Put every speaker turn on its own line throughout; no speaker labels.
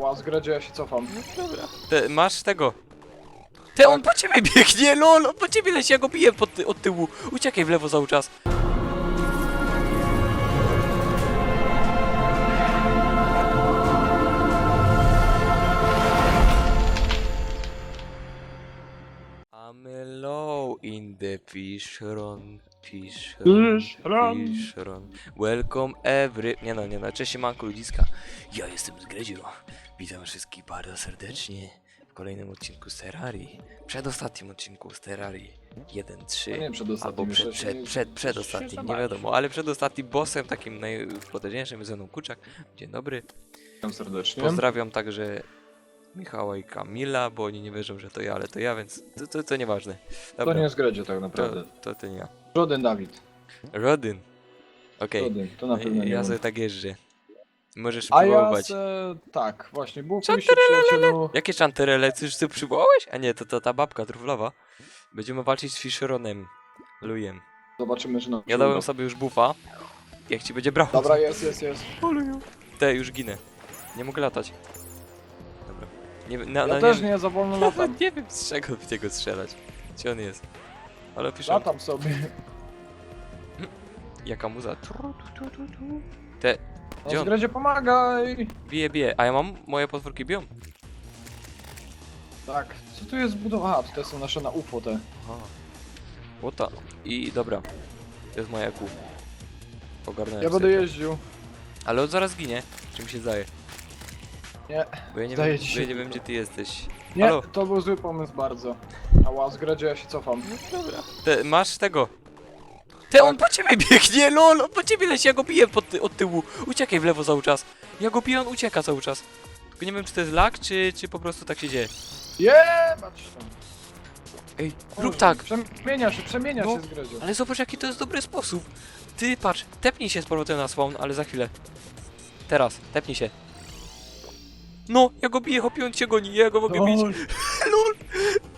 Ała, zgradzie ja się cofam.
Dobra. Te, masz tego. Te, on po ciebie biegnie, lol, on po ciebie leci, ja go biję pod, ty, od tyłu. Uciekaj w lewo cały czas. I'm low in the Fish run. fish run. Welcome every... Nie no, nie no, cześć manku ludziska. Ja jestem z Gredzio. Witam wszystkich bardzo serdecznie w kolejnym odcinku z Terrarii. Przedostatnim odcinku z Terrarii. 1-3.
No nie przedostatnim,
Albo przed,
jeszcze
przed,
się-
przed,
się
przedostatnim, nie
zobaczy.
wiadomo, ale przedostatnim bossem, takim najpotężniejszym jest ze mną Kuczak. Dzień dobry.
Witam serdecznie.
Pozdrawiam także Michała i Kamila, bo oni nie wierzą, że to ja, ale to ja, więc to, to, to nieważne.
To
Dobra,
nie jest Gredzie tak
to,
naprawdę.
to, to nie ja.
Żaden Dawid.
Rodyn. Okej,
Żaden, to na pewno nie
ja
on.
sobie tak jeżdżę. Możesz
A ja
próbować.
se... tak, właśnie,
Co
kiedyś przyjacielu...
Jakie czanterele? Coś ty przywołałeś? A nie, to, to ta babka truflowa. Będziemy walczyć z Fisheronem. Lujem.
Zobaczymy, czy nam
Ja
się
dałem
uda.
sobie już buffa. Jak ci będzie brał.
Dobra, jest, jest, jest.
Te, już ginę. Nie mogę latać. Dobra. Nie, na,
Ja
na,
też nie, za wolno latam.
nie wiem z czego w niego strzelać. Gdzie on jest? Ale pisze,
Latam sobie.
jaka muza. Tu, tu, tu, tu, tu. Te, Gdzie on?
Zgradzie pomagaj!
bije, bije. A ja mam, moje potworki biją.
Tak, co tu jest zbudowane? Aha, tutaj są nasze na UFO te.
Aha. Łota. I dobra. To jest moja kół. Ogarnąłem
Ja będę
sobie to.
jeździł.
Ale on zaraz ginie. Czy mi się zdaje?
Nie,
Bo ja nie,
Zdaje
wiem,
ci
bo
się
ja nie wiem gdzie ty jesteś.
nie,
Halo?
to był zły pomysł bardzo. Ała, zgradzie ja się cofam.
Dobra. Te, masz tego. Te, on po ciebie biegnie, lol, on po ciebie leci, ja go biję pod, ty, od tyłu. Uciekaj w lewo cały czas. Ja go biję, on ucieka cały czas. Tylko nie wiem, czy to jest lag, czy, czy po prostu tak się dzieje.
Jebać tam.
Ej, rób tak.
Przemienia się, przemienia
No.
się zgradzie.
Ale zobacz, jaki to jest dobry sposób. Ty, patrz, tepnij się z powrotem na spawn, ale za chwilę. Teraz, tepnij się. No, ja go biję, hopi, on cię goni, ja go mogę bić. Lol!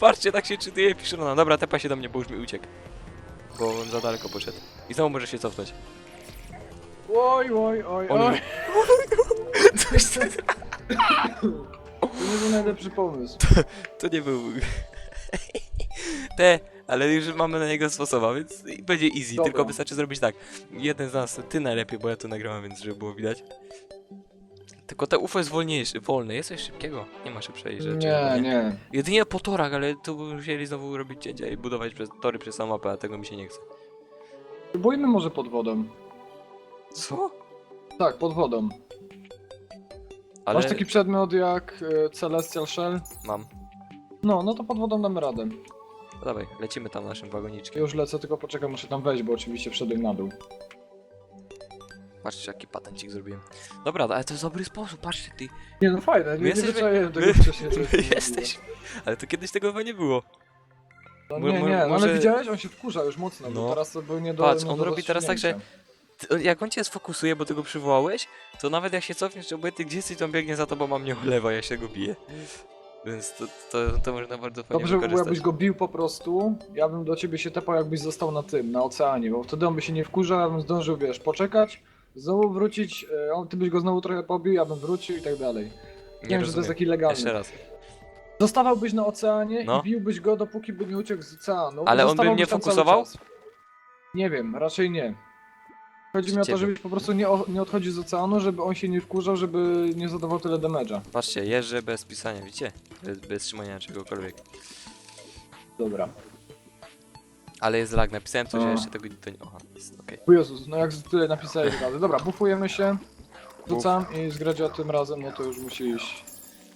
Patrzcie, tak się czytuje, pisze Rona. Dobra, tepa się do mnie, bo już mi uciekł. Bo on za daleko poszedł. I znowu może się cofnąć.
oj, oj, oj,
On-
oj.
Coś ty...
To nie był najlepszy pomysł.
To nie był... Te, ale już mamy na niego sposoba, więc będzie easy,
Dobra.
tylko wystarczy zrobić tak. Jeden z nas, ty najlepiej, bo ja tu nagrałem, więc żeby było widać. Tylko te UFO jest wolniejsze, wolne, jest coś szybkiego. Nie ma szybszej rzeczy.
Nie, nie.
Jedynie po torach, ale tu musieli znowu robić cięcia i budować przez, tory przez samą mapę, a tego mi się nie chce.
Próbujmy może pod wodą.
Co?
Tak, pod wodą.
Ale
Masz taki przedmiot jak e, Celestial Shell?
mam.
No, no to pod wodą damy radę.
No dawaj, lecimy tam naszym wagoniczkiem.
Już lecę, tylko poczekaj, muszę tam wejść, bo oczywiście wszedłem na dół.
Patrzcie jaki patencik zrobiłem. Dobra, ale to jest dobry sposób, patrzcie ty.
Nie no fajne, nie
jesteśmy-
wyczaiłem tego
my-
wcześniej.
My jesteś. Ale to kiedyś tego chyba nie było.
No nie,
mo-
nie, no
może-
ale widziałeś, on się wkurza już mocno,
No.
bo teraz to był nie do
Patrz,
nie
on
do
robi teraz tak, że-
rozstrzygnięcia.
Ty, jak on cię sfokusuje, bo ty go przywołałeś, to nawet jak się cofniesz, obojętnie gdzie jesteś, to on biegnie za tobą, a mnie olewa, ja się go biję. Więc to, to, to można bardzo fajnie
Dobrze by było,
wykorzystać.
jakbyś go bił po prostu, ja bym do ciebie się tepał, jakbyś został na tym, na oceanie, bo wtedy on by się nie wkurzał, ja bym zdążył, wiesz, poczekać, znowu wrócić, e, on, ty byś go znowu trochę pobił, ja bym wrócił i tak dalej. Nie, wiem, że to jest taki legalny.
Jeszcze raz.
Zostawałbyś na oceanie
No.
i biłbyś go, dopóki by nie uciekł z oceanu.
Ale on by
Zostawałbyś
mnie
tam cały
fokusował?
czas. Nie wiem, raczej nie. Chodzi mi o to,
Ciebie.
żebyś po prostu nie, o, nie odchodził z oceanu, żeby on się nie wkurzał, żeby nie zadawał tyle damage'a.
Patrzcie, jeżdżę bez pisania, widzicie? Bez, bez trzymania czegokolwiek.
Dobra.
Ale jest lag, napisałem coś, a
O.
jeszcze tego to nie... Aha, jest okej.
O Jezus, no jak tyle napisałeś razy. Dobra, bufujemy się. Rzucam i zgradzia tym razem, no to już musi iść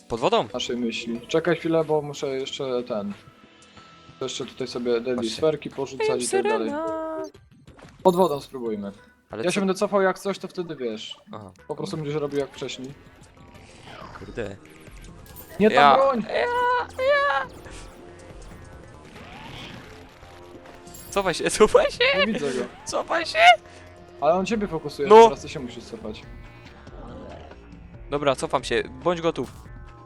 Pod wodą?
w naszej myśli. Czekaj chwilę, bo muszę jeszcze ten... Jeszcze tutaj sobie deadly sferki porzucać i tak dalej. Pod wodą spróbujmy.
Ale
Ja
co-
się będę cofał jak coś, to wtedy wiesz.
Aha,
Po prostu będziesz robił jak wcześniej.
kurde.
Nie ta
Ja-
broń!
Cofaj się, cofaj się,
Nie widzę go.
cofaj się!
Ale on ciebie fokusuje,
No.
teraz ty się musisz cofać.
Dobra, cofam się, bądź gotów.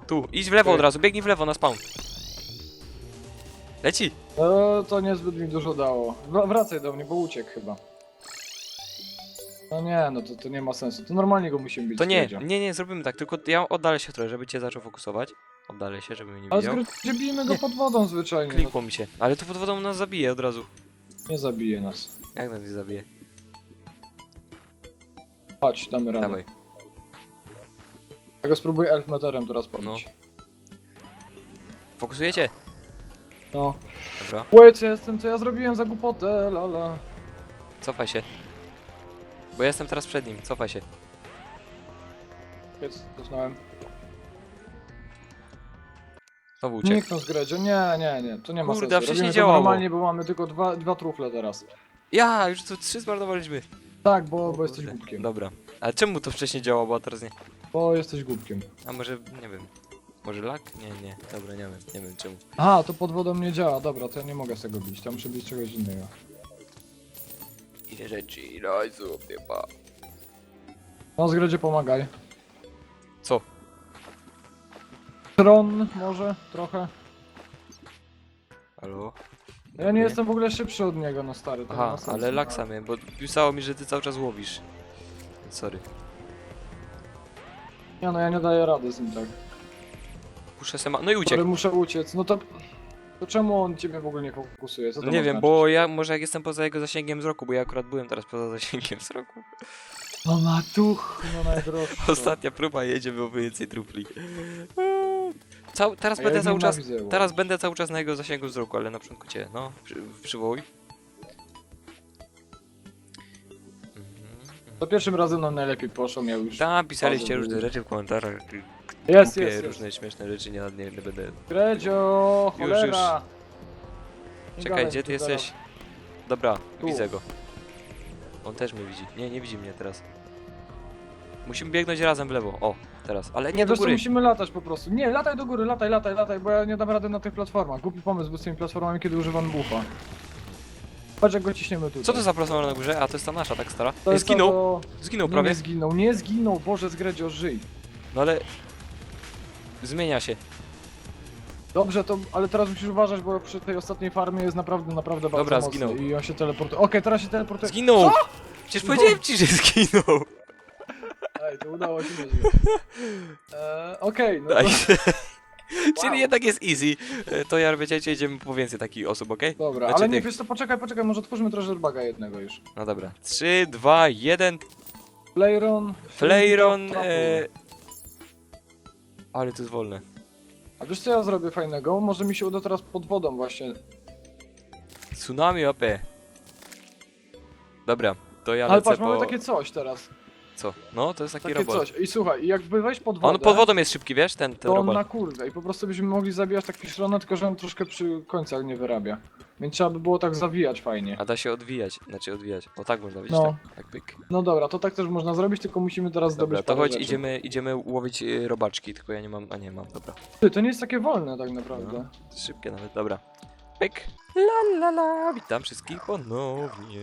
Tu, idź w lewo
Okej.
od razu, biegnij w lewo na spawn. Leci!
No to niezbyt mi dużo dało. Wra- Wracaj do mnie, bo uciekł chyba. No nie, no to, to nie ma sensu. To normalnie go musimy bić.
To nie, nie, nie, zrobimy tak, tylko ja oddalę się trochę, żeby cię zaczął fokusować. Oddalę się, żeby mnie nie
Ale
widział.
zgryzie bijmy go pod wodą zwyczajnie. No,
Klikło mi się, ale to pod wodą nas zabije od razu.
Nie zabije nas.
Jak nas nie zabije?
Chodź, damy radę.
Dawaj.
Ja go spróbuję elfmeterem teraz podnieść.
Fokusujecie?
No.
Dobra,
Wait, ja jestem, co ja zrobiłem za głupotę, lala.
cofaj się. Bo ja jestem teraz przed nim, cofaj się.
Jest, cofnąłem.
Znowu uciekł.
Nikt nas Gredzio, nie, nie, nie, to nie ma
Kurde, a
sensu.
wcześniej
Robimy to
działało.
normalnie, bo mamy tylko dwa, dwa trufle teraz.
Ja, już tu trzy zmarnowaliśmy.
Tak, bo, bo jesteś
Kurde.
głupkiem.
Dobra. Ale czemu to wcześniej działało, a teraz nie?
Bo jesteś głupkiem.
A może, nie wiem. Może lak? Nie, nie. Dobra, nie wiem, nie wiem czemu.
Aha, to pod wodą nie działa, dobra, to ja nie mogę z tego bić, to muszę bić czegoś innego.
Ile rzeczy, daj sobie, pa.
No, Zgredzie pomagaj.
Co?
Tron może, trochę.
Halo?
Ja nie jestem w ogóle szybszy od niego, no stary, to nie
Aha,
ma sensu.
ale laksa miałem, bo pisało mi, że ty cały czas łowisz. Sorry.
Nie no, ja nie daję rady z nim tak.
Puszę sema. No i
Ale
uciekł.
muszę uciec, no to... To czemu on ciebie w ogóle nie fokusuje? Co to
Nie
ma
wiem,
znaczyć?
bo ja może jak jestem poza jego zasięgiem wzroku, bo ja akurat byłem teraz poza zasięgiem wzroku.
O matuch, no najdroższy.
Ostatnia próba jedzie, było więcej trupli. Cał, teraz
A ja
będę cały czas. Teraz będę cały czas na jego zasięgu wzroku, ale na początku cię, no, przy, przywołuj.
To pierwszym razem nam najlepiej poszło, miał już...
Tam pisaliście różne rzeczy w komentarzach.
Jest,
głupie,
jest, jest.
różne śmieszne rzeczy, nie, nie, będę.
Gredzio,
Już,
cholera! Nie
Czekaj,
gadaj
gdzie ty jesteś? Dobra,
Tu.
widzę go. On też mnie widzi. Nie, nie widzi mnie teraz. Musimy biegnąć razem w lewo. O, teraz. Ale nie
Nie,
do
wiesz co,
góry.
musimy latać po prostu. Nie, lataj do góry, lataj, lataj, lataj, bo ja nie dam rady na tych platformach. Głupi pomysł był z tymi platformami, kiedy używam bufa. Patrz jak go ciśniemy tutaj.
Co to za platforma na górze? A to jest ta nasza, tak stara?
To jest
zginął!
To,
Zginął
nie,
prawie.
nie zginął, nie zginął, Boże Zgredzio, żyj.
No ale... Zmienia się.
Dobrze, to, ale teraz musisz uważać, bo przy tej ostatniej farmie jest naprawdę, naprawdę bardzo
Dobra,
mocny
zginął.
i on się teleportuje. Okej, teraz się teleportuje.
Zginął! Przecież powiedziałem ci, że zginął!
Ej, to udało się nieźle. Eee, Okej, no
Daj.
to,
Czyli jednak jest easy. E, To ja wiecie, jedziemy po więcej takich osób, okej?
dobra,
Znaczy
ale nie,
tych.
wiesz co, poczekaj, poczekaj, może otwórzmy treasure baga jednego już.
No dobra. 3, 2, 1.
Flayron.
Flayron.
Trapple.
E... Ale to jest wolne.
A wiesz co ja zrobię fajnego? Może mi się uda teraz pod wodą właśnie.
Tsunami OP. Dobra, to ja
ale
lecę
patrz,
po...
mamy takie coś teraz.
Co? No, to jest taki
Takie
robot.
coś. I słuchaj, i jakby wejść pod wodę,
On pod wodą jest szybki, wiesz? Ten, ten
to on
robot.
na kurwę i po prostu byśmy mogli zabijać tak fiszrona, tylko że on troszkę przy końcach nie wyrabia. Więc trzeba by było tak zawijać fajnie.
A da się odwijać, znaczy odwijać. O tak można widzieć,
No.
tak? Jak pyk.
No dobra, to tak też można zrobić, tylko musimy teraz
Dobra,
zdobyć
to
parę
chodź,
rzeczy.
idziemy, idziemy łowić y, robaczki, tylko ja nie mam, a nie mam, dobra.
Ty, to nie jest takie wolne tak naprawdę.
No. Szybkie nawet, dobra. Pyk. La la la, witam wszystkich ponownie.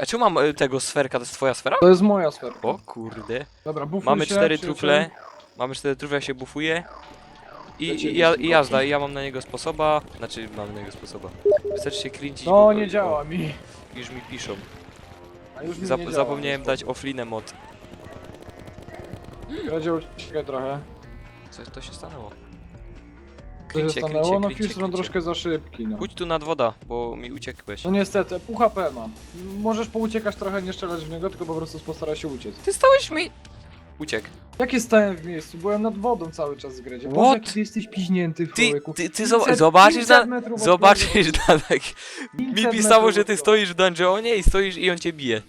A czemu mam y, tego sferka, to jest twoja sfera?
To jest moja sfera.
O kurde.
Dobra, bufuj
Mamy
się,
cztery
przyjacielu.
trufle. Mamy cztery trufle, jak się bufuje. I, i, ja, i jazda, i ja mam na niego sposoba. Znaczy, mam na niego sposoba. Wystarczy się kręcić.
No
bo-
nie działa
o,
mi.
Już mi piszą.
A już mi
Zap
nie działa.
zapomniałem dać offline mod.
Radzie uciekaj trochę.
Co to się stanęło?
Się
Krycie,
stanęło? No
krycie.
troszkę za szybki, no.
Chodź tu nad woda, bo mi uciekłeś.
No niestety, pół HP mam. Możesz pouciekać trochę, nie strzelać w niego, tylko po prostu postaraj się uciec.
Ty stałeś mi... Uciekł.
Jakie stałem w miejscu? Byłem nad wodą cały czas w grę.
What?
Ty jesteś piźnięty
Ty,
człowieku.
ty, ty
500
zob- zobaczysz
500
na...
metrów od
Zobaczysz na tak... Mi
500
pisało,
metrów
że
od
ty stoisz w dungeonie i stoisz i on cię bije.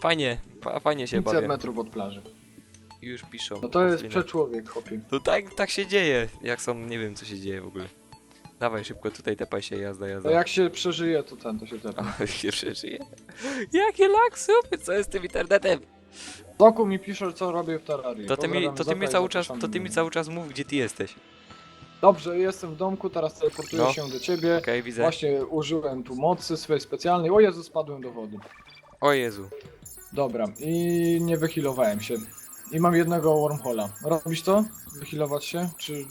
Fajnie, fa fajnie się
500
bawię.
metrów od plaży.
Już piszą.
No to jest przeczłowiek, chłopie.
To tak, tak się dzieje, jak są, nie wiem co się dzieje w ogóle. Dawaj szybko tutaj tepaj się, jazda, jazda.
To jak się przeżyje, to ten, to się tepnie.
A, się przeżyje. Jakie laksupy, co jest z tym internetem?
Doku mi pisze, co robię w Terrarii.
To ty mi,
Pozdrawiam
to ty
Zoka
mi
i
cały czas, to ty mi cały czas mów, gdzie ty jesteś.
Dobrze, jestem w domku, teraz teleportuję
No.
się do ciebie.
Okej, widzę.
Właśnie użyłem tu mocy swojej specjalnej. O Jezu, spadłem do wody.
O Jezu.
Dobra, i nie wyhealowałem się. I mam jednego wormhola. Robisz to? Wyhealować się? Czy...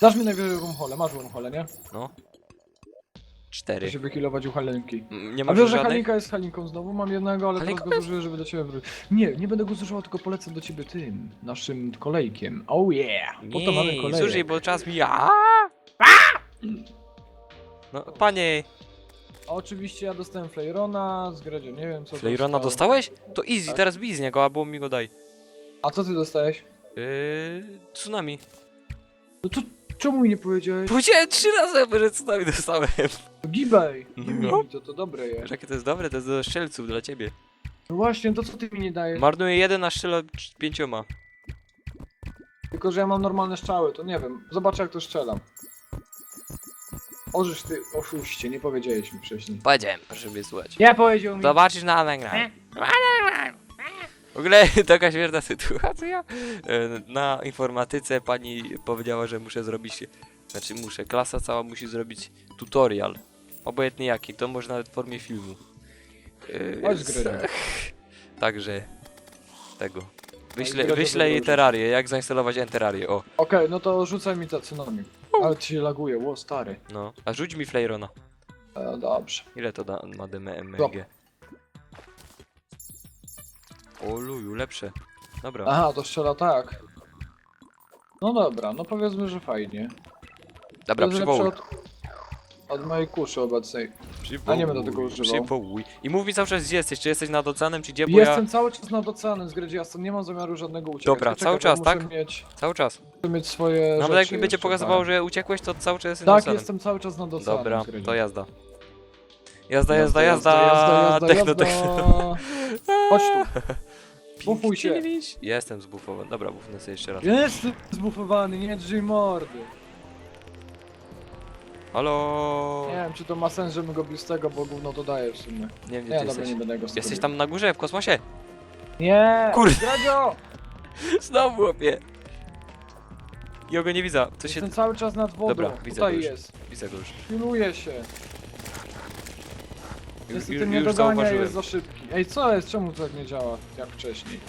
Dasz mi najwyżej wormhole, masz wormhole, nie?
No. Cztery.
się wykilować u Halinki.
Mm, Nie
A
masz
wiesz, że
żadnej?
Halinka jest Halinką znowu? Mam jednego, ale
Halinką
teraz go zużyję, żeby do ciebie wrócić. Nie, nie będę go zużywał, tylko polecę do ciebie tym, naszym kolejkiem. Oh yeah! Po to mamy
Nie,
kolejek.
zużyj, bo czas mija. No, panie,
Oczywiście ja dostałem Flayrona z Gredzie, nie wiem co
Flayrona
stało.
dostałeś? To easy,
Tak.
teraz bij z niego, albo mi go daj.
A co ty dostałeś?
Yy, tsunami.
No to czemu mi nie powiedziałeś?
Powiedziałem trzy razy, że tsunami dostałem.
Gibaj!
No.
To to dobre jest.
Wiesz, jakie to jest dobre? To jest do strzelców dla ciebie.
No właśnie, to co ty mi nie dajesz?
Marnuję jeden, a strzelę cz- pięcioma.
Tylko, że ja mam normalne strzały, to nie wiem. Zobacz jak to strzelam. Ożysz ty oszuście, nie powiedziałeś mi wcześniej.
Powiedziałem, proszę mnie słuchać.
Nie powiedział mi.
Zobaczysz na nagraniu. W ogóle taka śmieszna sytuacja. E, Na informatyce pani powiedziała, że muszę zrobić, znaczy muszę, klasa cała musi zrobić tutorial. Obojętnie jaki, to może nawet w formie filmu. E,
Chodź
więc-. Także tego. Wyślę,
to
wyślę jej
dobrze.
terrarię, jak zainstalować enterarię, o.
Okej, no to rzucaj mi tacynomi. Ale ci się laguje, ło stary.
No, a rzuć mi Flayrona.
E, dobrze.
Ile to da, ma DMG? O luju, lepsze. Dobra.
Aha, to strzela tak. No dobra, no powiedzmy, że fajnie.
Dobra,
to jest lepsze
przywołuj.
od, od mojej kuszy obecnej. A nie będę tego używał.
Przywołuj. I mów mi cały czas gdzie jesteś, czy jesteś nad oceanem, czy gdzie, bo ja...
Jestem cały czas nad oceanem z Gredziasem, nie mam zamiaru żadnego uciekać.
Dobra,
Poczekaj,
cały
bo
czas,
muszę
tak?
Mieć,
Cały czas.
muszę mieć swoje
Nawet jak
rzeczy
mi będzie
jeszcze,
pokazywało,
tak.
że uciekłeś, to cały czas jesteś nad
Tak,
oceanem.
jestem cały czas nad oceanem
Dobra,
z Gredziasem.
to jazda. Jazda, jazda, jazda,
jazda,
techno,
jazda.
techno.
Chodź tu. Bufuj się.
Jestem zbufowany. Dobra, bufnę sobie jeszcze raz.
Jestem zbufowany, nie drzyj mordy.
Halo.
Nie wiem, czy to ma sens, żebym go bił z tego, bo gówno to daje w sumie.
Nie wiem, gdzie
Nie,
ty
dobra,
jesteś.
nie będę go
Jesteś tam na górze, w kosmosie?
Nie!
Kurde. Znowu łapie. Ja go nie widzę. To się...
Jestem cały czas nad wodą.
Dobra, widzę
Tutaj
go już.
jest.
Widzę go już.
Pilnuję się. Niestety mnie dogania jest za szybki. Ej, co jest? Czemu to tak nie działa jak wcześniej?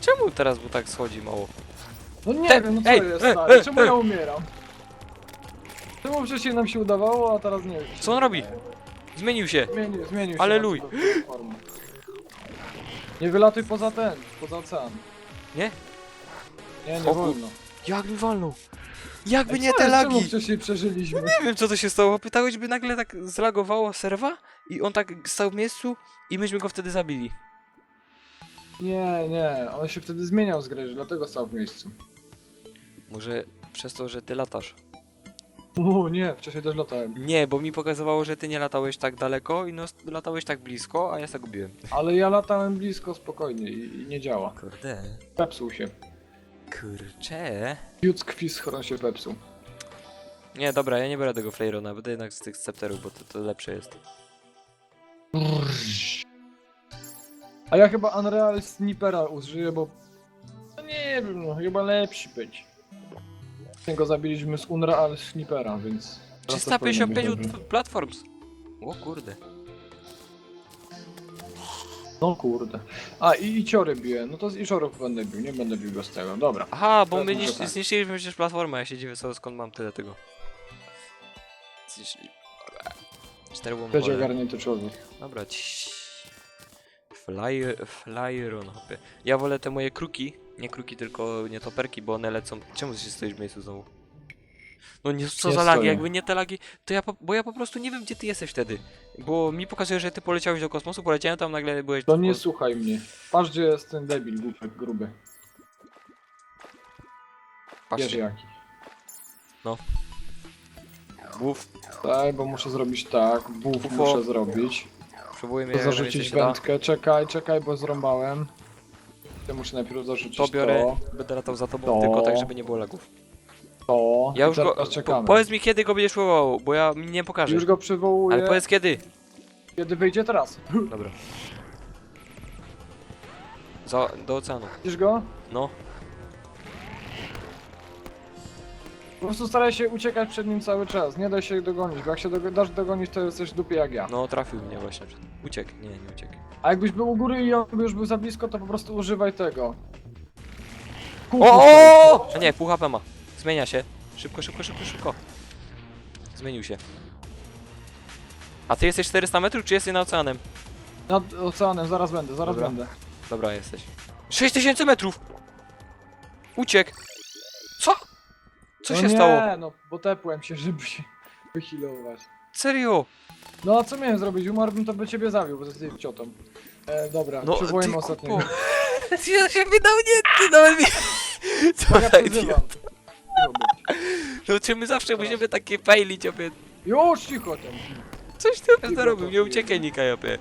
Czemu teraz mu tak schodzi mało?
No nie
Te-
wiem, no co
ej,
jest
ej,
stary?
ej,
Czemu
ej.
ja umieram? Czemu wcześniej nam się udawało, a teraz nie?
Co on robi? Zmienił się.
Zmienił, zmienił się.
Aleluj.
na cudowną formę. Nie wylatuj poza ten, poza ocean.
Nie?
Nie,
O
nie
kur-
wolno.
Jak mi walnął? Jakby nie te lagi.
wcześniej przeżyliśmy?
Nie wiem co to się stało. Pytałeś, by nagle tak zlagowało serwa i on tak stał w miejscu i myśmy go wtedy zabili.
Nie, nie, on się wtedy zmieniał z gry, dlatego stał w miejscu.
Może przez to, że ty latasz.
Uuu, nie, wcześniej też latałem.
Nie, bo mi pokazywało, że ty nie latałeś tak daleko i no latałeś tak blisko, a ja się gubiłem.
Ale ja latałem blisko, spokojnie i, i nie działa.
Kurde.
Pepsuł się.
Kurcze.
Piód z krwi schron się pepsuł.
Nie, dobra, ja nie biorę tego Flayrona, będę jednak z tych scepterów, bo to, to lepsze jest.
A ja chyba Unreal Snipera użyję, bo... No nie wiem, no chyba lepszy być. Go zabiliśmy z Unreal Snipera, więc... teraz to powinno być
355
dobrze.
platforms. O kurde.
No kurde. A i, i ciory biję, no to z Iczorów będę bił, nie będę bił go z tego, dobra.
Aha, bo my nisz,
tak.
zniszczyliśmy przecież platformę, ja się dziwię co, skąd mam tyle tego. Zniszczy... Cztery
Będzie
łomole.
ogarnięty człowiek.
Dobra, ciii. Fly, Flyron hopy. Ja wolę te moje kruki, nie kruki, tylko nietoperki, bo one lecą... Czemu się stoisz w miejscu znowu? No nie, co za lagi, jakby nie te lagi, to ja po, bo ja po prostu nie wiem gdzie ty jesteś wtedy. Bo mi pokazuje, że ty poleciałeś do kosmosu, poleciałem tam, nagle byłeś...
To nie słuchaj mnie. Patrz gdzie jest ten debil, głupek, gruby. Wiesz
Patrzcie,
jaki.
Buf,
Tak, bo muszę zrobić tak, buf
Bufo.
muszę zrobić.
próbuję mnie
To zarzucić wędkę, czekaj, czekaj, bo zrąbałem. Ty muszę najpierw zarzucić
To
to,
biorę, będę latał za tobą,
To.
tylko tak, żeby nie było lagów.
To.
Ja już go.
teraz
Po,
czekamy.
powiedz mi kiedy go będziesz próbował, bo ja mi nie pokażę.
Już go przywołuję,
Ale powiedz kiedy.
kiedy wyjdzie teraz.
Dobra. Za, do oceanu.
Widzisz go?
No.
Po prostu staraj się uciekać przed nim cały czas, nie daj się dogonić, bo jak się dogo- dasz dogonić, to jesteś w dupie jak ja.
No trafił mnie właśnie. przed- Uciekł, nie, nie uciekł.
A jakbyś był u góry i on by już był za blisko, to po prostu używaj tego. Kół
O, o! A nie, pół HP ma. Zmienia się. Szybko, szybko, szybko, szybko. Zmienił się. A ty jesteś 400 metrów, czy jesteś na oceanem?
Nad oceanem, zaraz będę, zaraz
Dobra.
będę.
Dobra, jesteś. 6000 metrów! Uciekł! Co? Co
no
się
nie,
stało?
no, bo tepłem się, żeby się wyhealować.
Serio?
No a co miałem zrobić? Umarłbym, to by ciebie zabił, bo jesteś ciotą. E, dobra,
No,
przywołajmy
ty
ostatniego.
Ja się wydał nie, ty nawet mi... Co
ja
za
to być.
No czy my zawsze musimy takie failić, opie.
Już cicho tam.
Coś ty
Ty
zarobił, nie uciekaj Nika, opie.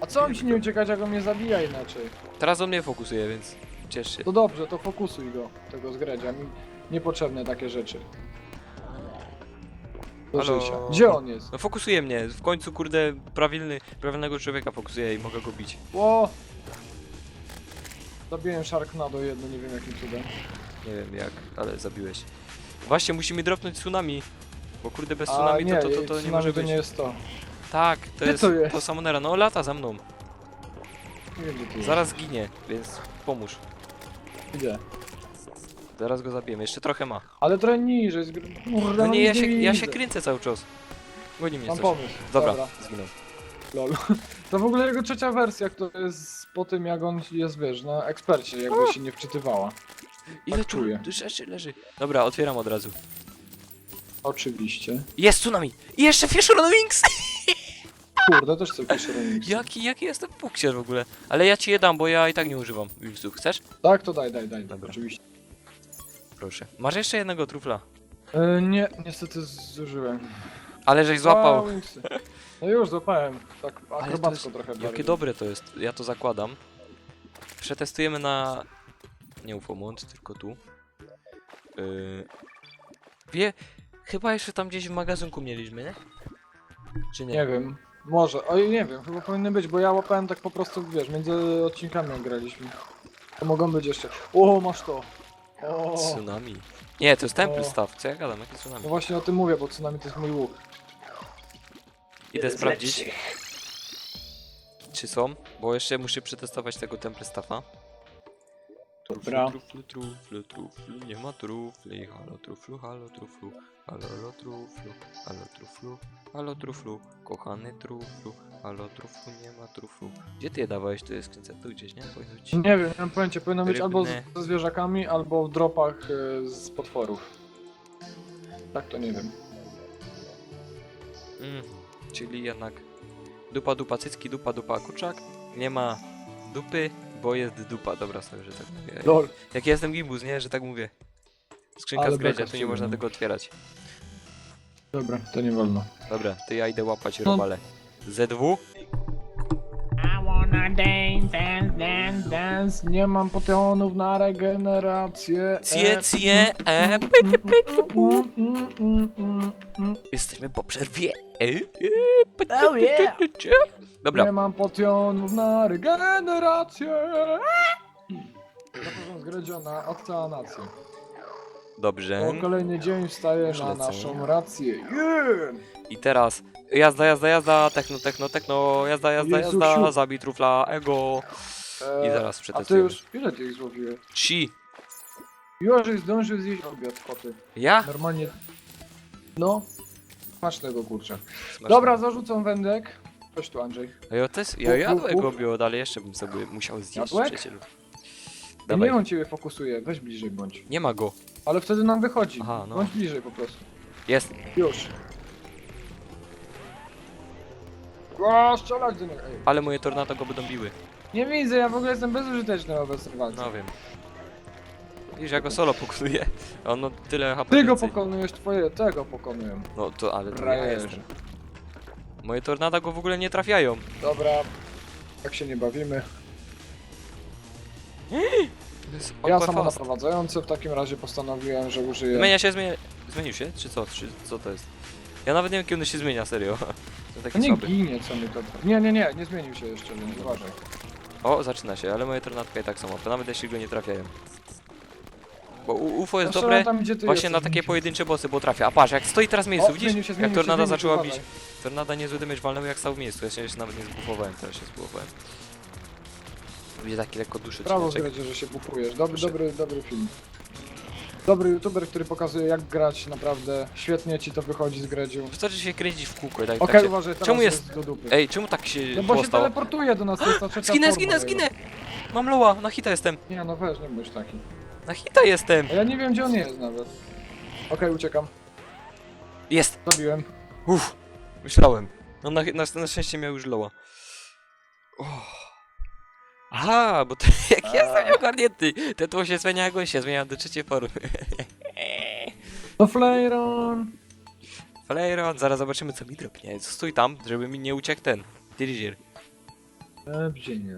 A co mam ci nie uciekać, jak on mnie zabija inaczej?
Teraz on mnie fokusuje, więc ciesz się.
To dobrze, to fokusuj go, tego zgredzia. Mi niepotrzebne takie rzeczy. Do
Halo?
życia. Gdzie on jest?
No fokusuje mnie, w końcu kurde prawilny, prawilnego człowieka fokusuje i mogę go bić.
Ło! Zabiłem Sharknado jedno, nie wiem jakim cudem.
Nie wiem jak, ale zabiłeś. Właśnie musimy dropnąć tsunami. Bo kurde bez tsunami to, to, to, to
tsunami
nie może
to
być.
nie jest to.
Tak, to
Gdzie
jest,
to jest?
to Samonera, no lata za mną.
Nie wiem gdzie to jest.
Zaraz ginie, więc pomóż.
Idę.
Zaraz go zabijemy, jeszcze trochę ma.
Ale trochę niżej, zgr... Kurde,
No nie, ja się, ja się kręcę cały czas. Goni mnie
Mam
coś.
pomysł.
Dobra,
Dobra.
zginął.
Lol. To w ogóle jego trzecia wersja, która jest po tym jak on jest, wiesz, na ekspercie, jakby się nie wczytywała.
Ile tu rzeczy leży? Dobra, otwieram od razu.
Oczywiście.
Jest tsunami! I jeszcze Fisherman Wings!
Kurde, też chcę Fisher Remix.
Jaki, jaki jestem puksier w ogóle. Ale ja ci je dam, bo ja i tak nie używam Wingsów. Chcesz?
Tak, to daj, daj, daj.
Dobra.
Oczywiście.
Proszę. Masz jeszcze jednego trufla.
E, nie, niestety zużyłem.
Ale żeś złapał.
Wingsy. No już złapałem. Tak akrobacko
jest,
trochę
jakie dobre to jest. Ja to zakładam. Przetestujemy na... Nie Ufomont, tylko tu. Yy... Wie... Chyba jeszcze tam gdzieś w magazynku mieliśmy, nie? Czy nie?
Nie wiem. Może, oj nie wiem, chyba powinny być, bo ja łapałem tak po prostu, wiesz, między odcinkami graliśmy. To mogą być jeszcze. O, masz to. O,
Tsunami. Nie, to jest Temple
O.
Staff. Co ja gadam? Jakie tsunami?
no właśnie o tym mówię, bo tsunami to jest mój łuk.
Idę sprawdzić, czy są, bo jeszcze muszę przetestować tego Temple Staffa.
Dobra.
Truflu, truflu, truflu, nie ma trufli, halo truflu, halo truflu, halo halo truflu, halo truflu, halo truflu, kochany truflu, halo truflu, nie ma truflu. Gdzie ty je dawałeś? Tu jest skrzynce, tu gdzieś, nie? Powinno być.
Nie wiem, nie mam pojęcia, powinno być albo
Rybne.
z, ze zwierzakami, albo w dropach e, z potworów. Tak to nie wiem.
Mm, czyli jednak dupa, dupa, cycki, dupa, dupa, kurczak. Nie ma dupy, bo jest dupa. Dobra, sobie, że tak mówię.
Lol.
Jak ja jestem gimbus, nie? Że tak mówię. Skrzynka
Ale
z gredzia,
beka
tu nie można
no.
tego otwierać.
Dobra, to nie wolno.
Dobra, to ja idę łapać
No.
robale. ZW?
I wanna dance, dance, dance, dance. Nie mam potionów na regenerację.
Cie, cie, e, pu.
Mm, mm, mm, mm, mm.
Jesteśmy po przerwie. E, e,
Oh.
Dobra,
Nie mam potionów na regenerację. Zapraszam zgredzia na oceanację.
dobrze.
O, kolejny dzień wstaje
Już
na
lecę.
naszą rację. Yeah!
I teraz jazda, jazda, jazda, techno, techno, techno, jazda, jazda, jazda, zabij trufla, ego. I
E,
zaraz
A ty
przetestujemy.
już, ile ty ich złowiłeś?
Ci.
Jożek zdążył zjeść obiad koty.
Ja?
Normalnie. No. Masz tego kurczę.
Smacznego.
Dobra, zarzucam wędek. Chodź tu Andrzej.
Ja też, ja
Uf,
jadłem
uf,
ale jeszcze bym sobie musiał zjeść
Jadłek?
przyjacielu. Dawaj.
nie on ciebie fokusuje, weź bliżej bądź.
Nie ma go.
Ale wtedy nam wychodzi.
Aha, no.
Bądź bliżej po prostu.
Jest.
Już. O, strzelać do niego. Ej.
Ale moje tornado go będą biły.
Nie widzę, ja w ogóle jestem bezużyteczny w obecnej walce.
No wiem. Widzisz, ja go solo pokonuję. A On no tyle HP
Ty go
więcej.
pokonujesz, twoje, tego pokonuję.
No to, ale to ja
Frajerze.
jestem. Moje tornada go w ogóle nie trafiają.
Dobra, tak się nie bawimy.
To jest
Ja
aqua
samo
fast.
naprowadzający w takim razie postanowiłem, że użyję...
Zmienia się, zmienia... Zmienił się? Czy co? Czy co to jest? Ja nawet nie wiem, kiedy on się zmienia, serio. To taki
nie
słaby.
ginie, co mi to... Nie, nie, nie, nie zmienił się jeszcze, więc uważaj.
O, zaczyna się, ale moje tornadka i tak są łapy, nawet jeśli go nie trafiają. Bo u- UFO jest
No,
dobre
tam, gdzie ty
właśnie na
jesteś,
takie
Misiu.
pojedyncze bossy, bo trafia. A patrz, jak stoi teraz w miejscu,
O,
widzisz?
zmienił się,
jak
zmienił się,
tornada
zmienił się,
zaczęła
uważaj.
bić. Tornada niezły damage walnęły jak stał w miejscu, ja się jeszcze nawet nie zbufowałem, teraz się zbufowałem. Będzie taki lekko duszy
Brawo
odcineczek.
zgradzie, że się bukujesz. Dobry,
Proszę.
dobry, dobry film. Dobry youtuber, który pokazuje jak grać naprawdę. Świetnie ci to wychodzi z Gredziu.
Wystarczy się kręcić w kółko i tak,
Okej,
tak się...
uważaj, teraz
Czemu
jest...
jest-
do dupy.
Ej, czemu tak się
no bo się
postało?
teleportuje do nas, to jest ta trzecia
Zginę,
forma
zginę,
jego.
zginę! Mam loa, na hita jestem.
Nie no weź, nie bądź taki.
Na hita jestem.
A ja nie wiem gdzie on jest nawet. Okej, uciekam.
Jest.
Zabiłem.
Uff, myślałem. No na, na, na szczęście miał już loa. Oh. Aha, bo to jak ja jestem nieogarnięty. Te tło się zmienia, jak on się zmienia do trzeciej formy.
No Flayron!
Flayron, zaraz zobaczymy co mi dropnie. Stój tam, żeby mi nie uciekł ten. Dirigier.
Dobrze nie.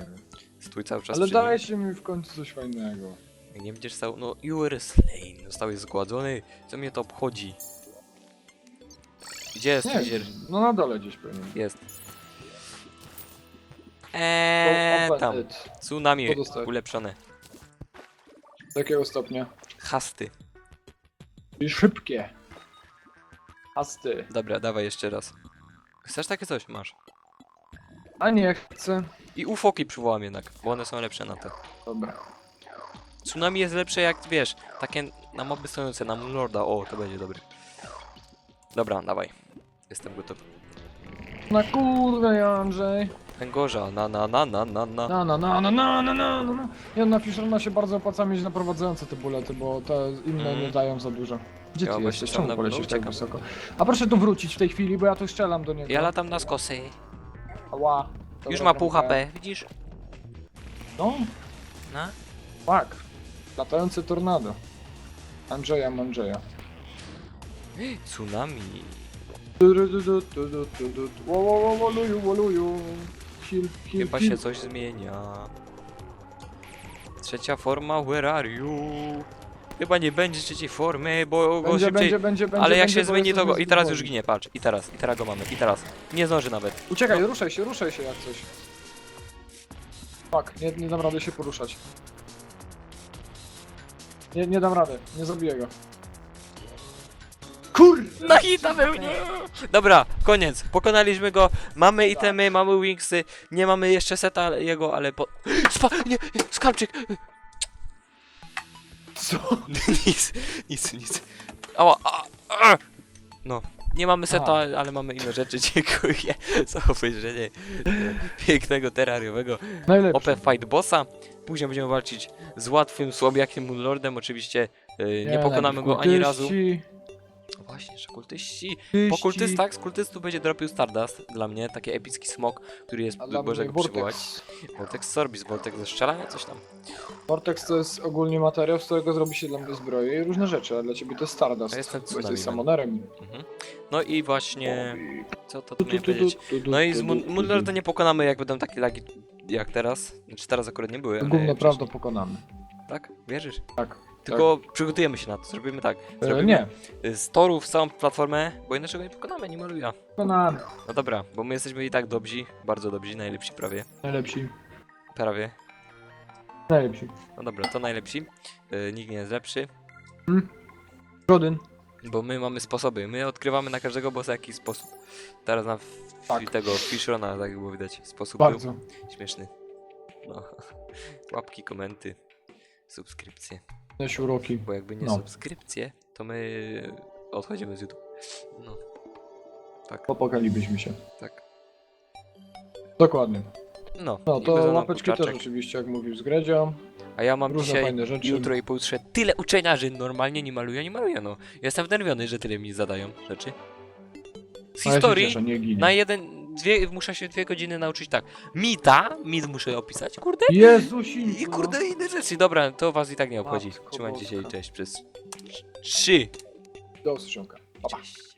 Stój cały czas
Ale
przy nim.
dajcie mi w końcu coś fajnego.
Nie będziesz stał, no you were slain. Zostałeś zgładzony. Co mnie to obchodzi? Gdzie jest
Nie, no na dole gdzieś pewnie.
Jest. Eee, tam. Tsunami
Co dostać?
ulepszone.
Do jakiego stopnia?
Hasty.
I szybkie. Asty.
Dobra, dawaj jeszcze raz. Chcesz takie coś? Masz.
A nie chcę.
I ufoki przywołam jednak, bo one są lepsze na to.
Dobra.
Tsunami jest lepsze jak, wiesz, takie na moby stojące, na Lorda. O, to będzie dobry. Dobra, dawaj. Jestem gotowy.
Na kurde, Andrzej.
Węgorza, na na na na na na.
Na, na, na, na, na, na, na, na. Nie, na się bardzo opłaca mieć naprowadzające te bulety, bo te inne
Mm.
nie dają za dużo. Gdzie
Ja
ty
właśnie
jesteś?
tam
Czemu
na-
polecisz
no,
tak
uciekam.
wysoko? A proszę tu wrócić w tej chwili, bo ja tu strzelam do niego.
Ja latam na skosy.
Ała. Dobra,
Już ma pół. HP, widzisz?
No,
No.
tak. Latający tornado. Andrzeja Mandrzeja.
Tsunami.
Woluju, woluju.
Chyba się coś zmienia. Trzecia forma, where are you? Chyba nie będzie trzeciej formy, bo go
Będzie,
szybciej...
będzie, będzie, będzie.
Ale jak
będzie,
się
bo
zmieni to
jesteśmy
go... I teraz już
zgubieni.
ginie, patrz. I teraz, i teraz go mamy, i teraz. Nie zdąży nawet.
Uciekaj, ruszaj się, ruszaj się jak coś. Fuck, nie, nie dam rady się poruszać. Nie, nie dam rady, nie zabiję go. Kur...
Na hita był, nie! Dobra, koniec. Pokonaliśmy go. Mamy itemy, mamy wingsy. Nie mamy jeszcze seta jego, ale po... Spa... Nie, skalczyk!
Co?
nic, nic, nic. Ała, a, a. No. Nie mamy seta,
Aha.
ale mamy inne rzeczy. Dziękuję za obejrzenie pięknego terrariowego
Najlepszy.
OP Fight Bossa. Później będziemy walczyć z łatwym, słabiakiem Moonlordem. Oczywiście yy, nie, pokonamy go ani razu.
kultyści,
Właśnie, że kultyści. Po
kultyści,
kultystach, z kultystów będzie dropił Stardust dla mnie, taki epicki smok, który jest
A dla
Boże
mnie
go przywołać.
Vortex.
Vortex Sorbis, Vortex ze strzelania, coś tam.
Vortex to jest ogólnie materiał, z którego zrobi się dla mnie zbroje i różne rzeczy, a dla ciebie to jest Stardust.
Ja jestem
bo
tsunami
jesteś summonerem.
Mhm. No i właśnie, co to
Tu,
miałem powiedzieć? No i z Moon-. Moonlorda nie pokonamy jak będą takie lagi jak teraz. Znaczy teraz akurat nie były, ale
Gówno pokonamy.
Tak? Wierzysz?
Tak.
Tylko przygotujemy się na to, zrobimy tak.
E,
Zrobimy
nie,
y, z torów całą platformę, bo inaczej go nie pokonamy, nie maluję.
pokonamy.
No dobra, bo my jesteśmy i tak dobrzy, bardzo dobrzy, najlepsi prawie.
Najlepsi.
Prawie.
Najlepsi.
No dobra, to najlepsi. Y, nikt nie jest lepszy.
Godyn.
Bo my mamy sposoby, my odkrywamy na każdego bossa jakiś sposób. Teraz na
Tak.
tego Fishrona, tak było widać, sposób był
Bardzo.
śmieszny. No. Łapki, komenty, subskrypcje.
Też uroki.
Bo jakby nie
No.
subskrypcje, to my odchodzimy z YouTube. No. Tak,
Popokalibyśmy się.
tak.
Dokładnie.
No,
No to łapeczki też oczywiście, jak mówił z Gredzią.
A ja mam
Różne
dzisiaj,
fajne rzeczy.
jutro i pojutrze tyle uczenia, że normalnie nie maluję, nie maluję, no. Jestem wnerwiony, że tyle mi zadają rzeczy. Z
Ale się
historii
cieszę, nie ginie.
Na jeden, dwie, muszę się dwie godziny nauczyć tak. Mita, mit muszę opisać, kurde.
Jezusinko.
I kurde inne rzeczy. Dobra, to was i tak nie obchodzi.
Matko
Trzymajcie się i
boska.
cześć przez trzy.
Do usłyszonka. Pa, pa.
Cześć.